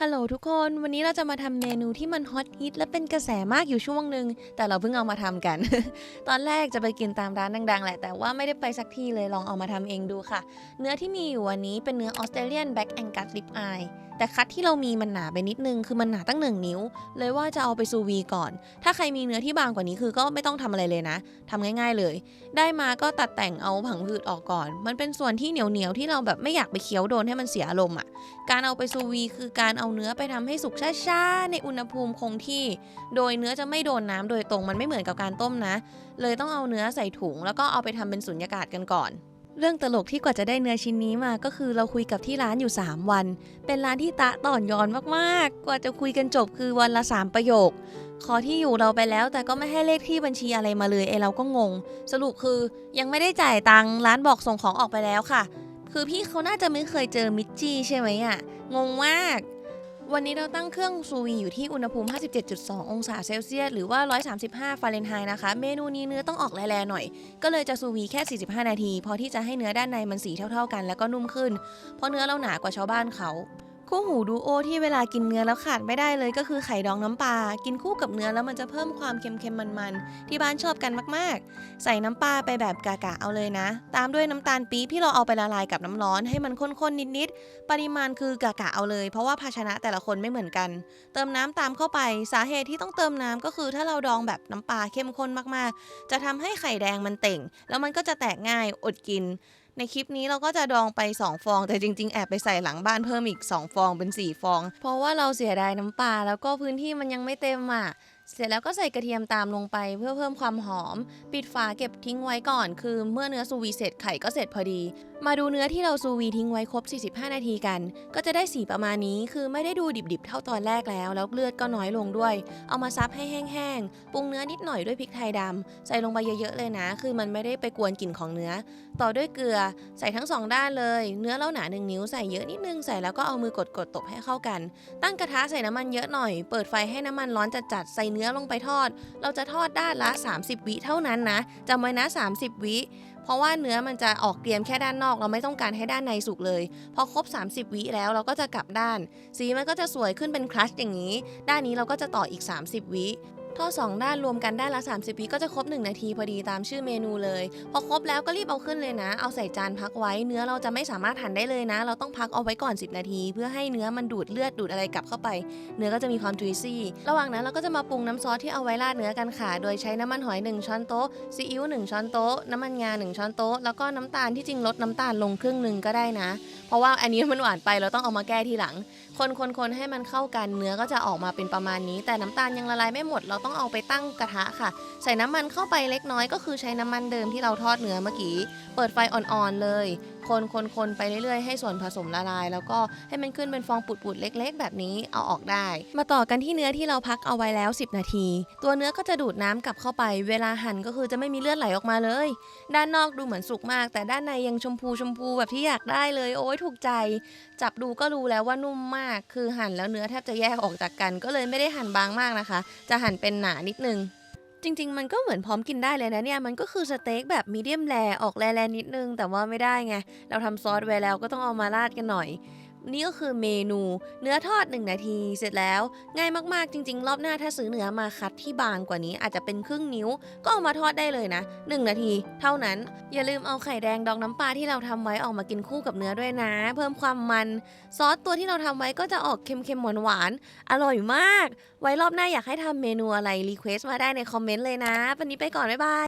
ฮัลโหลทุกคน วันนี้เราจะมาทำเมนูที่มันฮอตฮิตและเป็นกระแสมากอยู่ช่วงหนึ่งแต่เราเพิ่งเอามาทำกัน ตอนแรกจะไปกินตามร้านดังๆ แหละ แต่ว่าไม่ได้ไปสักที่เลยลองเอามาทำเองดูค่ะ เนื้อที่มีอยู่วันนี้เป็นเนื้อออสเตรเลียนแบ็กแองกัสลิปอาย แต่คัดที่เรามีมันหนาไปนิดนึง คือมันหนาตั้งหนึ่งนิ้ว เลยว่าจะเอาไปซูวีก่อน ถ้าใครมีเนื้อที่บางกว่านี้คือก็ไม่ต้องทำอะไรเลยนะทำง่าย ๆเลย ได้มาก็ตัดแต่งเอาผังผืดออกก่อน มันเป็นส่วนที่เหนียวๆที่เราแบบไม่อยากไปเคี้ยวโดนให้มันเสียอารมณ์อะ การเอาไปซูวีคือการเอาเนื้อไปทำให้สุกช้าๆในอุณหภูมิคงที่ โดยเนื้อจะไม่โดนน้ำโดยตรงมันไม่เหมือนกับการต้มนะ เลยต้องเอาเนื้อใส่ถุงแล้วก็เอาไปทำเป็นสุญญากาศกันก่อน เรื่องตลกที่กว่าจะได้เนื้อชิ้นนี้มาก็คือเราคุยกับที่ร้านอยู่ 3 วัน เป็นร้านที่ตะต่อนยอนมากๆ กว่าจะคุยกันจบคือวันละ 3 ประโยค ขอที่อยู่เราไปแล้ว แต่ก็ไม่ให้เลขที่บัญชีอะไรมาเลยเอเราก็งง สรุปคือยังไม่ได้จ่ายตังค์ร้านบอกส่งของออกไปแล้วค่ะ คือพี่เขาน่าจะไม่เคยเจอมิจจี้ใช่ไหมอะงงมาก วันนี้เราตั้งเครื่องซูวีอยู่ที่อุณหภูมิ 57.2 องศาเซลเซียส หรือว่า 135 ฟาเรนไฮต์นะคะ เมนูนี้เนื้อต้องออกแรงๆหน่อย ก็เลยจะซูวีแค่ 45 นาที พอที่จะให้เนื้อด้านในมันสีเท่า ๆกัน แล้วก็นุ่มขึ้น เพราะเนื้อเราหนากว่าชาวบ้านเขา คู่หูดูโอที่เวลากินเนื้อแล้วขาดไม่ได้เลยก็คือไข่ดองน้ำปลา กินคู่กับเนื้อแล้วมันจะเพิ่มความเค็มๆมันๆ ที่บ้านชอบกันมากๆ ใส่น้ำปลาไปแบบกะๆเอาเลยนะ ตามด้วยน้ำตาลปี๊บที่เราเอาไปละลายกับน้ำร้อนให้มันข้นๆนิดๆ ปริมาณคือกะๆเอาเลย เพราะว่าภาชนะแต่ละคนไม่เหมือนกัน เติมน้ำตามเข้าไป สาเหตุที่ต้องเติมน้ำก็คือถ้าเราดองแบบน้ำปลาเข้มข้นมากๆ จะทำให้ไข่แดงมันเต่ง แล้วมันก็จะแตกง่ายอดกิน ในคลิปนี้เราก็จะดองไป 2 ฟอง แต่จริง ๆ แอบไปใส่หลังบ้านเพิ่มอีก 2 ฟองเป็น 4 ฟอง เพราะว่าเราเสียดายน้ำปลาแล้วก็พื้นที่มันยังไม่เต็มอะ เสร็จแล้วก็ใส่กระเทียมตามลงไปเพื่อเพิ่มความหอม ปิดฝาเก็บทิ้งไว้ก่อน คือเมื่อเนื้อซูวีเสร็จไข่ก็เสร็จพอดี มาดูเนื้อที่เราซูวีทิ้งไว้ครบ 45 นาทีกัน ก็จะได้สีประมาณนี้คือไม่ได้ดูดิบๆ เท่าตอนแรกแล้ว แล้วเลือดก็น้อยลงด้วย เอามาซับให้แห้งๆปรุงเนื้อนิดหน่อยด้วยพริกไทยดำใส่ลงไปเยอะๆเลยนะ คือมันไม่ได้ไปกวนกลิ่นของเนื้อ ต่อด้วยเกลือใส่ทั้งสองด้านเลย เนื้อเราหนาหนึ่งนิ้วใส่เยอะนิดนึงใส่แล้วก็เอามือกดๆตบให้เข้ากัน ตั้งกระทะใส่น้ำมันเยอะหน่อย เปิดไฟให้น้ำมันร้อนจัดๆใส่เนื้อลงไปทอด เราจะทอดด้านละ 30 วิเท่านั้นนะจำไว้นะ 30 วิ เพราะว่าเนื้อมันจะออกเกรียมแค่ด้านนอก เราไม่ต้องการให้ด้านในสุกเลย พอครบ 30 วิแล้วเราก็จะกลับด้าน สีมันก็จะสวยขึ้นเป็นคลัชอย่างนี้ ด้านนี้เราก็จะต่ออีก 30 วิ ทอดสองด้านรวมกันด้านละ 30 วิก็จะครบ 1 นาทีพอดีตามชื่อเมนูเลย พอครบแล้วก็รีบเอาขึ้นเลยนะ เอาใส่จานพักไว้ เนื้อเราจะไม่สามารถหั่นได้เลยนะ เราต้องพักเอาไว้ก่อน 10 นาที เพื่อให้เนื้อมันดูดเลือดดูดอะไรกลับเข้าไป เนื้อก็จะมีความจุยซี่ ระหว่างนั้นเราก็จะมาปรุงน้ำซอสที่เอาไว้ราดเนื้อกันค่ะ โดยใช้น้ำมันหอย 1 ช้อนโต๊ะ ซีอิ๊ว 1 ช้อนโต๊ะ น้ำมันงา 1 ช้อนโต๊ะ แล้วก็น้ำตาลที่จริงลดน้ำตาลลงครึ่งหนึ่งก็ได้นะ เพราะว่าอันนี้มันหวานไปเราต้องเอามาแก้ทีหลัง คนคนคนให้มันเข้ากันเนื้อก็จะออกมาเป็นประมาณนี้ แต่น้ำตาลยังละลายไม่หมด เราต้องเอาไปตั้งกระทะค่ะ ใส่น้ำมันเข้าไปเล็กน้อยก็คือใช้น้ำมันเดิมที่เราทอดเนื้อเมื่อกี้ เปิดไฟอ่อนๆเลย คนคนคนไปเรื่อยๆ ให้ส่วนผสมละลาย แล้วก็ให้มันขึ้นเป็นฟองปุดๆ เล็กๆ แบบนี้เอาออกได้ มาต่อกันที่เนื้อที่เราพักเอาไว้แล้ว 10 นาที ตัวเนื้อก็จะดูดน้ำกลับเข้าไป เวลาหั่นก็คือจะไม่มีเลือดไหลออกมาเลย ด้านนอกดูเหมือนสุกมาก แต่ด้านในยังชมพูชมพูแบบที่อยากได้เลย โอ้ยถูกใจ จับดูก็รู้แล้วว่านุ่มมาก คือหั่นแล้วเนื้อแทบจะแยกออกจากกัน ก็เลยไม่ได้หั่นบางมากนะคะ จะหั่นเป็นหนานิดนึง จริง ๆ มันก็เหมือนพร้อมกินได้เลยนะเนี่ย มันก็คือสเต็กแบบมีเดียมแรออกแรๆนิดนึง แต่ว่าไม่ได้ไง เราทำซอสไว้แล้วก็ต้องเอามาราดกันหน่อย นี่ก็คือเมนู เนื้อทอด 1 นาที เสร็จแล้ว ง่ายมากๆจริง ๆ รอบหน้าถ้าซื้อเนื้อมาคัดที่บางกว่านี้อาจจะเป็นครึ่งนิ้ว ก็เอามาทอดได้เลยนะ 1 นาที เท่านั้น อย่าลืมเอาไข่แดงดองน้ำปลาที่เราทำไว้ออกมากินคู่กับเนื้อด้วยนะ เพิ่มความมันซอสตัวที่เราทำไว้ก็จะออกเค็มๆหวานๆอร่อยมาก ไว้รอบหน้าอยากให้ทำเมนูอะไรรีเควสต์มาได้ในคอมเมนต์เลยนะวันนี้ไปก่อนบ๊ายบาย